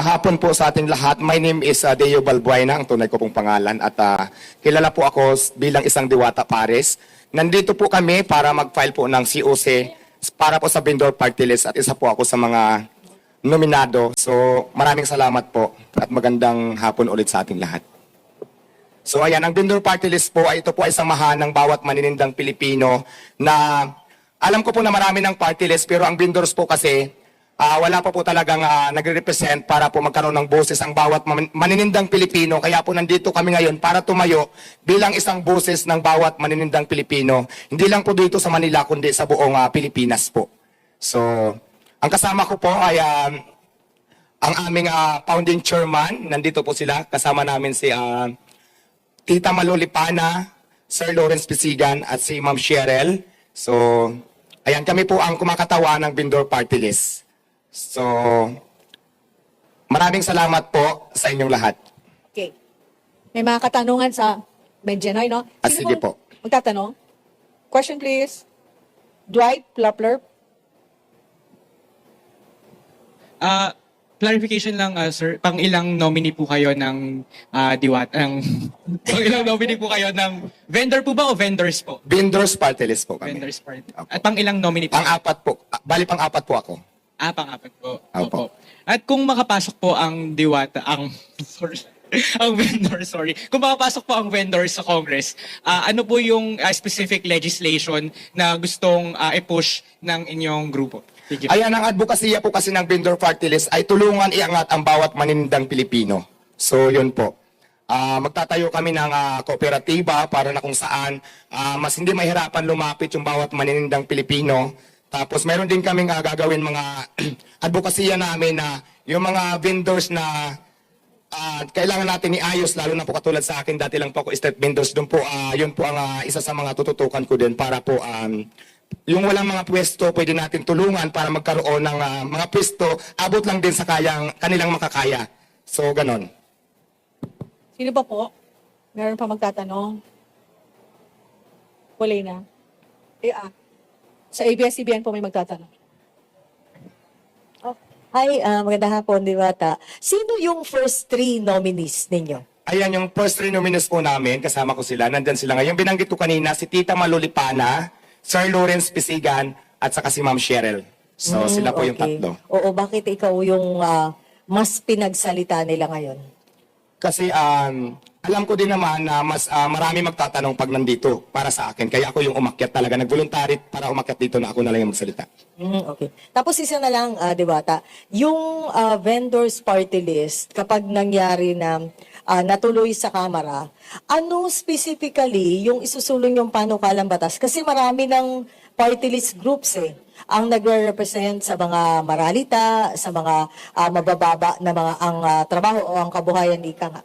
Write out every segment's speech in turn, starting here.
hapon po sa ating lahat. My name is uh, Deo Balbuena, ang tunay ko pong pangalan. At ah, kilala po ako bilang isang Diwata Pares. Nandito po kami para mag-file po ng COC para po sa vendor party list at isa po ako sa mga nominado. So maraming salamat po at magandang hapon ulit sa ating lahat. So ayan, ang vendor party list po ay ito po ay samahan ng bawat maninindang Pilipino na alam ko po na marami ng party list pero ang vendors po kasi ah, wala pa po talagang ah, nagre-represent para po magkaroon ng boses ang bawat man- maninindang Pilipino. Kaya po nandito kami ngayon para tumayo bilang isang boses ng bawat maninindang Pilipino. Hindi lang po dito sa Manila kundi sa buong ah, Pilipinas po. So, ang kasama ko po ay ah, ang aming ah, founding chairman. Nandito po sila. Kasama namin si ah, Tita Malolipana, Sir Lawrence Pisigan at si Ma'am Cheryl. So, ayan kami po ang kumakatawa ng Bindor Party List. So, maraming salamat po sa inyong lahat. Okay. May mga katanungan sa Benjanoy, no? Ah, sige po. Magtatanong? Question, please. Dwight Plapler. Ah, clarification lang, ah, sir. Pang ilang nominee po kayo ng ah, diwat? Ang, pang ilang nominee po kayo ng vendor po ba o vendors po? Bindor's Party List po kami. Vendors part. Opo. At pang ilang nominee po? Pang-apat po. Ah, Bali pang-apat po ako. Ah, pang-apat po. Opo. At kung makapasok po ang diwata, ang, sorry, ang vendor, sorry. Kung makapasok po ang vendor sa Congress, ah, ano po yung ah, specific legislation na gustong ah, i-push ng inyong grupo? Thank you. Ayan, ang advokasya po kasi ng Vendor Party List ay tulungan iangat ang bawat maninindang Pilipino. So, yun po. Ah, magtatayo kami ng ah, kooperatiba para na kung saan ah, mas hindi mahirapan lumapit yung bawat maninindang Pilipino. Tapos meron din kaming ah, gagawin mga advokasya namin na yung mga vendors na ah, kailangan natin iayos lalo na po katulad sa akin dati lang po ako street vendors doon po ah, yun po ang ah, isa sa mga tututukan ko din para po um, yung walang mga pwesto pwede natin tulungan para magkaroon ng ah, mga pwesto abot lang din sa kayang kanilang makakaya so ganon Sino pa po? Meron pa magtatanong? Wala na. Eh, ah. Sa ABS-CBN po may magtatanong. Oh, Hi, uh, magandang hapon, Diwata. Sino yung first three nominees ninyo? ayan yung first three nominees po namin kasama ko sila nandyan sila ngayon binanggit ko kanina si Tita Malulipana Sir Lawrence Pisigan at saka si Ma'am Cheryl so Hmm, sila po yung okay. tatlo Oo, bakit ikaw yung ah, mas pinagsalita nila ngayon? Kasi um, alam ko din naman na mas ah, marami magtatanong pag nandito para sa akin. Kaya ako yung umakyat talaga. Nag-voluntary para umakyat dito na ako na lang yung magsalita. Mm, okay. Tapos isa na lang, ah, Diwata, yung ah, vendors party list, kapag nangyari na ah, natuloy sa Kamara, ano specifically yung isusulong yung panukalang batas? Kasi marami ng party list groups eh ang nagre-represent sa mga maralita, sa mga ah, mabababa na mga ang ah, trabaho o ang kabuhayan ika nga.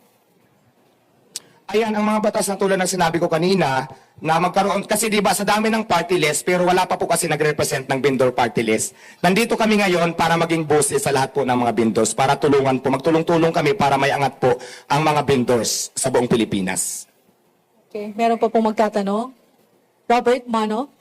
Ayan, ang mga batas na tulad ng sinabi ko kanina, na magkaroon, kasi di ba sa dami ng party list, pero wala pa po kasi nagre-represent ng vendor party list. Nandito kami ngayon para maging boses sa lahat po ng mga vendors, para tulungan po, magtulong-tulong kami para may angat po ang mga vendors sa buong Pilipinas. Okay. Meron pa pong magtatanong? Robert Mano?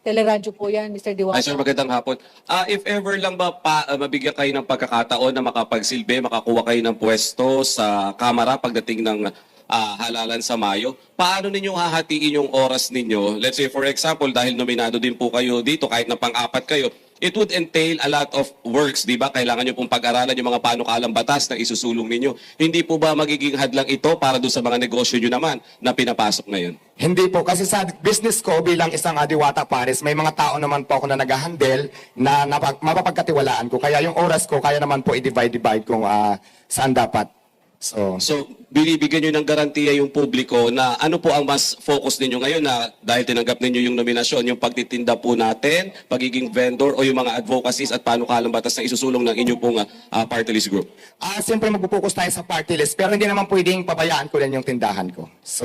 Teleradyo po yan, Mr. Diwata. Ay, sir, magandang hapon. Ah, if ever lang ba pa, ah, mabigyan kayo ng pagkakataon na makapagsilbi, makakuha kayo ng pwesto sa Kamara pagdating ng ah, halalan sa Mayo, paano ninyong hahatiin yung oras ninyo? Let's say, for example, dahil nominado din po kayo dito, kahit na pang-apat kayo, it would entail a lot of works, di ba? Kailangan nyo pong pag-aralan yung mga panukalang batas na isusulong ninyo. Hindi po ba magiging hadlang ito para doon sa mga negosyo nyo naman na pinapasok ngayon? Hindi po, kasi sa business ko bilang isang adiwata pares, may mga tao naman po ako na nag-handle na napag- mapapagkatiwalaan ko. Kaya yung oras ko, kaya naman po i-divide-divide kung ah, saan dapat. So, So, binibigyan nyo ng garantiya yung publiko na ano po ang mas focus ninyo ngayon na dahil tinanggap ninyo yung nominasyon, yung pagtitinda po natin, pagiging vendor o yung mga advocacies at panukalang batas na isusulong ng inyong pong ah, party list group? ah siyempre magpo-focus tayo sa party list, pero hindi naman pwedeng pabayaan ko rin yung tindahan ko. So,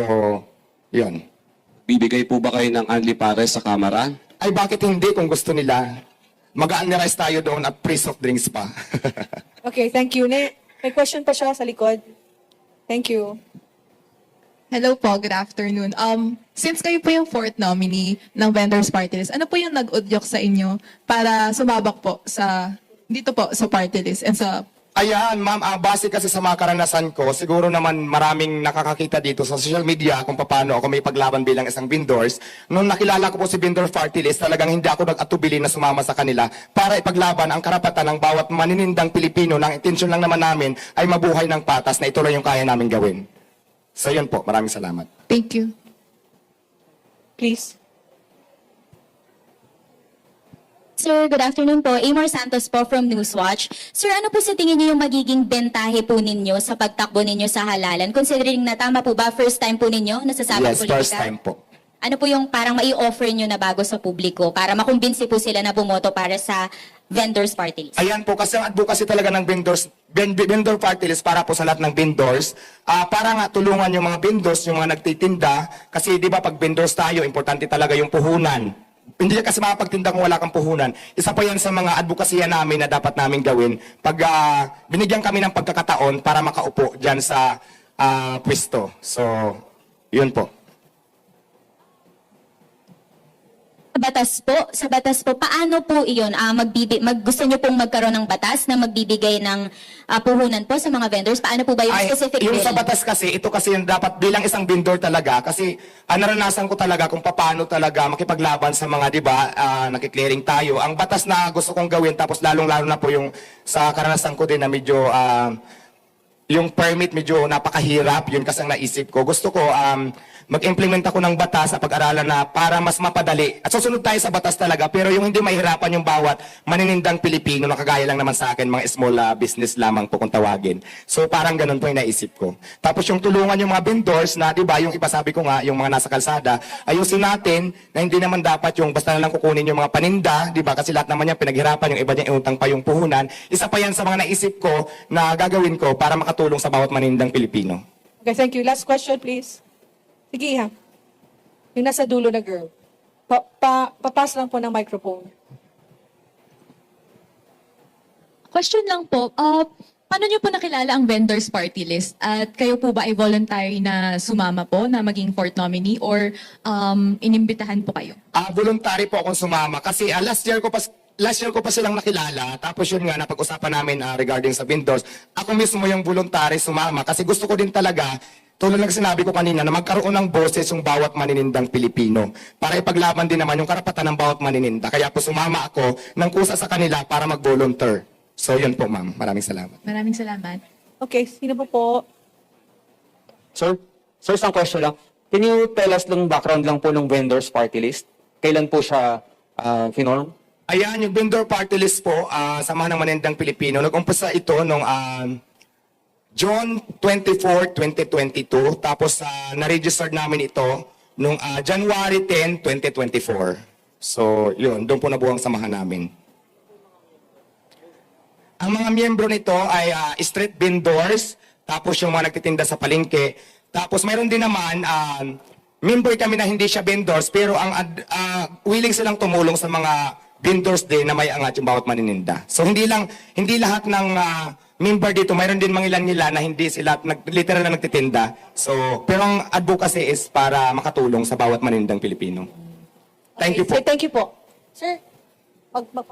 yun. Bibigay po ba kayo ng Anli Pares sa Kamara? Ay bakit hindi kung gusto nila? Mag-unrest tayo doon at free soft drinks pa. Okay, thank you. Ne, may question pa siya sa likod. Thank you. Hello po, good afternoon. Um, since kayo po yung fourth nominee ng Vendors Party List, ano po yung nag-udyok sa inyo para sumabak po sa dito po sa party list and sa Ayan, ma'am, ah, base kasi sa mga karanasan ko, siguro naman maraming nakakakita dito sa social media kung paano ako may paglaban bilang isang vendors. Nung nakilala ko po si Vendor Party List, talagang hindi ako nag-atubili na sumama sa kanila para ipaglaban ang karapatan ng bawat maninindang Pilipino. Nang intensyon lang naman namin ay mabuhay ng patas na ito lang yung kaya namin gawin. So yun po, maraming salamat. Thank you. Please. Sir, good afternoon po. Amor Santos po from Newswatch. Sir, ano po sa tingin niyo yung magiging bentahe po ninyo sa pagtakbo ninyo sa halalan? Considering na tama po ba, first time po ninyo nasasabang Yes, politika? first time po. Ano po yung parang mai-offer nyo na bago sa publiko para makumbinsi po sila na bumoto para sa vendors party list? Ayan po, kasi ang advocacy talaga ng vendors, ven- vendor party list para po sa lahat ng vendors, ah para nga tulungan yung mga vendors, yung mga nagtitinda, kasi di ba pag vendors tayo, importante talaga yung puhunan. Hindi ka kasi makapagtinda kung wala kang puhunan. Isa pa yan sa mga advokasya namin na dapat namin gawin pag ah, binigyan kami ng pagkakataon para makaupo dyan sa ah, pwesto. So, yun po. Batas po, sa batas po, paano po iyon? Ah, magbibi, mag, gusto nyo pong magkaroon ng batas na magbibigay ng ah, puhunan po sa mga vendors? Paano po ba yung Ay, specific yung bill? sa batas kasi, ito kasi yung dapat bilang isang vendor talaga kasi ah, naranasan ko talaga kung paano talaga makipaglaban sa mga, di ba, ah, nakiklearing tayo. Ang batas na gusto kong gawin, tapos lalong-lalo na po yung sa karanasan ko din na medyo ah, yung permit medyo napakahirap, yun kasi ang naisip ko. Gusto ko um, mag-implement ako ng batas sa pag-aralan na para mas mapadali. At susunod tayo sa batas talaga, pero yung hindi mahirapan yung bawat maninindang Pilipino na kagaya lang naman sa akin, mga small uh, business lamang po kung tawagin. So parang ganun po yung naisip ko. Tapos yung tulungan yung mga vendors na, di ba, yung iba sabi ko nga, yung mga nasa kalsada, ayusin natin na hindi naman dapat yung basta na lang kukunin yung mga paninda, di ba, kasi lahat naman yan pinaghirapan, yung iba niya iutang pa yung puhunan. Isa pa yan sa mga naisip ko na gagawin ko para makatulong sa bawat manindang Pilipino. Okay, thank you. Last question, please. Sige, ha. Yung nasa dulo na girl. Pa, pa, papas lang po ng microphone. Question lang po, uh, paano niyo po nakilala ang vendors party list? At kayo po ba ay voluntary na sumama po na maging fourth nominee or um, inimbitahan po kayo? Ah, voluntary po akong sumama kasi ah, last year ko pa last year ko pa silang nakilala. Tapos yun nga napag-usapan namin ah, regarding sa vendors. Ako mismo yung voluntary sumama kasi gusto ko din talaga tulad ng sinabi ko kanina na magkaroon ng boses yung bawat maninindang Pilipino para ipaglaban din naman yung karapatan ng bawat manininda. Kaya po sumama ako ng kusa sa kanila para mag-volunteer. So yun po ma'am. Maraming salamat. Maraming salamat. Okay, sino po po? Sir, sir, isang question lang. Can you tell us lang background lang po ng vendors party list? Kailan po siya uh, finorm? Ayan, yung vendor party list po, ah, Samahan ng Manindang Pilipino. Nag-umpisa ito nung um, June 24, 2022. Tapos ah, na-register namin ito nung ah, January 10, 2024. So, yun, doon po nabuo ang samahan namin. Ang mga miyembro nito ay ah, street vendors, tapos yung mga nagtitinda sa palengke. Tapos mayroon din naman, um, member kami na hindi siya vendors, pero ang ah, willing silang tumulong sa mga vendors din na may angat yung bawat manininda. So hindi lang, hindi lahat ng ah, member dito, mayroon din mga ilan nila na hindi sila nag, literal na nagtitinda. So, pero ang advocacy is para makatulong sa bawat manindang Pilipino. Thank you po. Sir, thank you po. Sir, mag, mag.